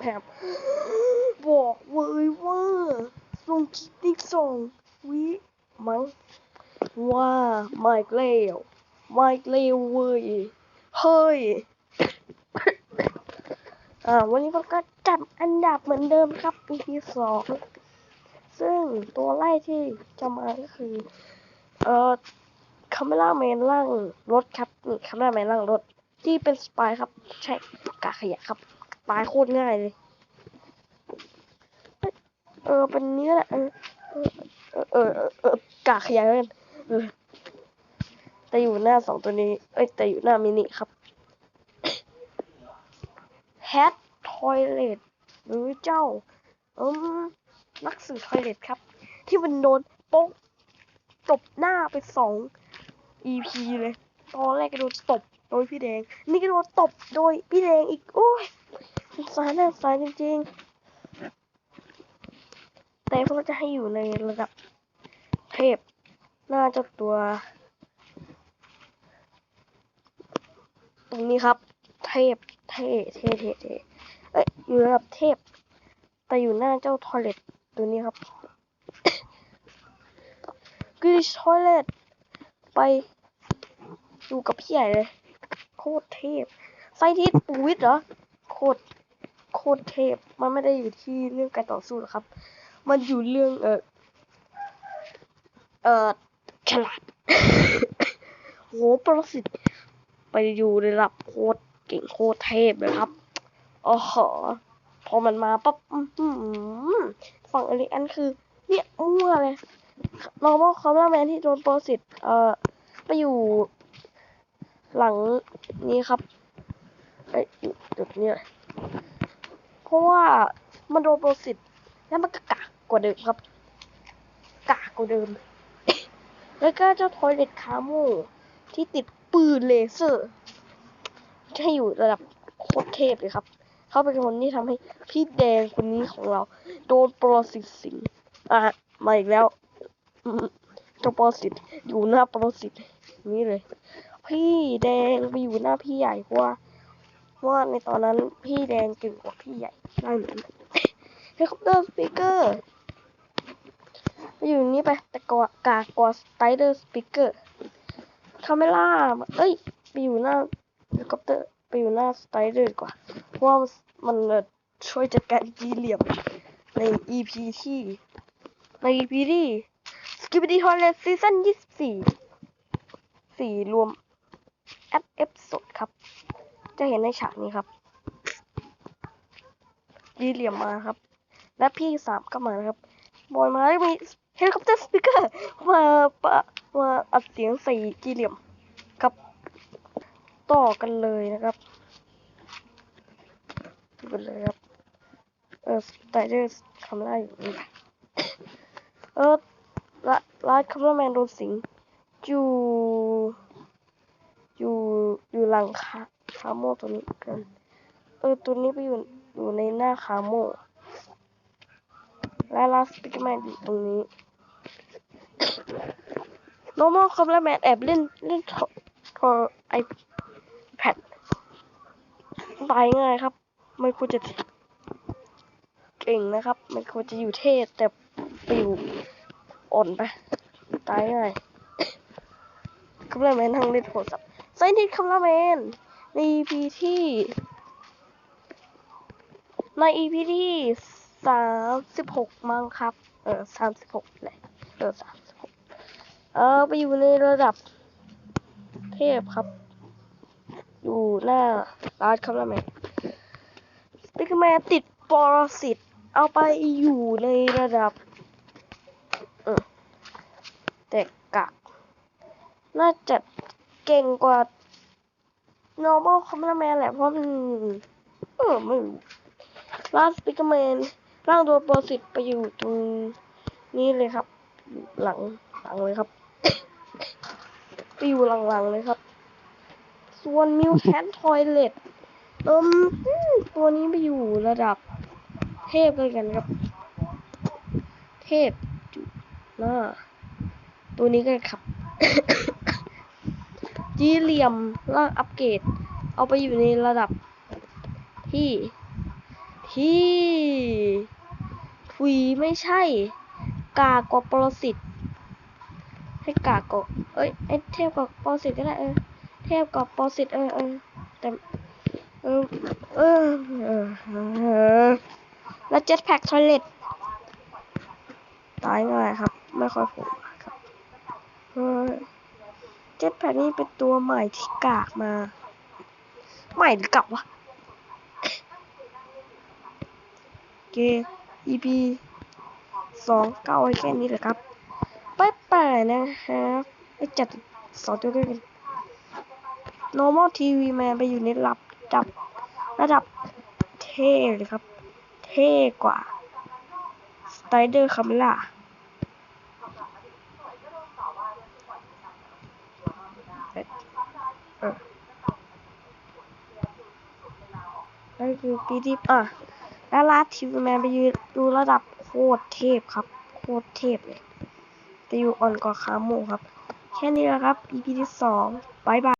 แฮมบอกเลยว่าลงคลิปอีกสองวิมั้งว่าไมาอีกแล้วมาอีกแล้วเว้ยเฮ้ยอ่าวันนี้ผมก็จับอันดับเหมือนเดิมครับ EP สองซึ่งตัวไล่ที่จะมาก็คือ เอ่อคาเมล่าแมนล่างรถครับนี่คาเมล่าแมนล่างรถที่เป็นสปายครับ ใช่กาขยะครับ ตายโคตรง่ายเลย เออเป็นเนี้ยแหละ เออ เออ เออเออเออกาขยะเลยเออแต่อยู่หน้าสองตัวนี้ เอ้ย แต่อยู่หน้ามินิครับ แฮททอยเลตหรือเจ้า อืม นักสืบทอยเลตครับ ที่มันโดนโป๊กตบหน้าไปสอง EP เลย ตอนแรกก็โดนตบโดยพี่แดง นี่ก็โดนตบโดยพี่แดงอีก โอ้ย สงสารน่สารจริงๆ แต่พวกเราจะให้อยู่ในระดับเทพน่าจะตัว ตรงนี้ครับ เทพ เทเทเทเทเอ้ยอยู่ระดับเทพ แต่อยู่หน้าเจ้าทอยเลตตัวนี้ครับกรีชทอยเลตไปอยู่กับพี่ใหญ่เลย โคตรเทพไซทิสปูวิทย์เหรอ โคตร คตรเทพ มันไม่ได้อยู่ที่เรื่องการต่อสู้หรอกครับ มันอยู่เรื่อง เออเออฉลาดโหประสิทธิ์ไปอยู่ในระดับโคตรเก่งโคตรเทพเลยครับอ๋อหอพอมันมาปั๊บฝั่งอเลิอันคือ เนี่ยมั่วเลย normal c o m m a n man ที่โดนโปรสิตเอ่อไปอยู่ หลังนี้ครับเอ้ยอยู่จุดนี้ เพราะว่ามันโดนโปรสิตแล้วมันก็กากกว่าเดิมครับ กากกว่าเดิม แล้วก็เจ้าทอยเล็ตคาโมที่ติดปืนเลเซอร์ให้อยู่ระดับโคตรเทพเลยครับ เขาเป็นคนที่ทำให้พี่แดงคนนี้ของเรา โดนโปรสิตสิงอะมาอีกแล้วอืมเจ้าโปรสิตอยู่หน้าโปรสิตนี่เลย พี่แดงไปอยู่หน้าพี่ใหญ่เพราะว่า ว่าในตอนนั้นพี่แดงเก่งกว่าพี่ใหญ่ได้เหมือนเฮลิคอปเตอร์สปีกเกอร์ไปอยู่นี่ไปแต่กว่ากากกว่าสไตเดอร์สปีกเกอร์คาเมล่าเอ้ยไปอยู่หน้าเฮลิคอปเตอร์ไปอยู่หน้าสไตเดอร์ดีกว่าเพราะว่ามันช่วยจัดการจีเหลี่ยมใน EP ที่ใน EP ที่สกิปปี้ฮอลเลสซีซั่น24สี่รวมแอดเอฟสดครับ จะเห็นในฉากนี้ครับดีเหลี่ยมมาครับ และพี่สามก็มาครับบอยมาแล้วมีเฮลิคอปเตอร์สปีกเกอร์มาปะมาอัดเสียงใส่จีเหลี่ยมครับ ต่อกันเลยนะครับดูกันเลยครับ เออสไตเดอร์คำไล่อยู่นี่เออละลาดคัมเมอร์แมนโดนสิงอยู่ อยู่อยู่หลังคาาโมตัวนี้กันเออตัวนี้ไปอยู่อยู่ในหน้าคาโมและลาสปิกแมนอยู่ตรงนี้ normal คอมแลแมนแอบเล่นเล่นโทรไอแพดตายง่ายครับ ไม่ควรจะเก่งนะครับ ไม่ควรจะอยู่เทศแต่ไปอยู่อ่อนไปตายง่ายคำราแมนทางเล่นโทรศัพท์ไซนิดคำราแมน ใน EP ที่ ใน EP ที่สามสิบหกมั้งครับ เออสามสิบหกแหละเออสามสิบหกเออไปอยู่ในระดับเทพครับ อยู่หน้าร้านคำราแมนสปิกแมนติดปรสิต เอาไปอยู่ในระดับ เออแต่กะน่าจะเก่งกว่า normal cameraman แหละเพราะมันเออไม่รู้ล่าสปิกแมนร่างตัวโปรสิตไปอยู่ตรงนี้เลยครับ หลังหลังเลยครับไปอยู่หลังๆเลยครับ ส่วนมิวแคนทอยเลตเอิมตัวนี้ไปอยู่ระดับ เทพเลยกันครับ เทพอยู่หน้าตัวนี้กันครับ จีเหลี่ยมล่างอัปเกรด เอาไปอยู่ในระดับที่ทที่ทุยไม่ใช่ กากว่าปรสิตให้กากว่าเอ้ยเทียบกับปรสิตก็ได้เออเทียบกับปรสิตเออเออแต่เออเออแล้วเจ็ตแพ็กทอยเล็ตตายง่ายครับ ไม่ค่อยผมครับ เจ็ตแพ็กนี่เป็นตัวใหม่ที่กากมา ใหม่หรือเก่าวะเก EP สองเก้าไว้แค่นี้แหละครับไปไปนะครับไอจัดสองตัวด้วยกัน normal TV มาไปอยู่ในระดับ ระดับเท่เลยครับ เท่กว่า Spider Camera เอ นั่นคือปีที่อะแล้วลาทีวีแมนไปยืนดูระดับโคตรเทพครับ โคตรเทพเลยแต่อยู่อ่อนกว่าขาโมครับ แค่นี้แหละครับ EP ที่สองบายบาย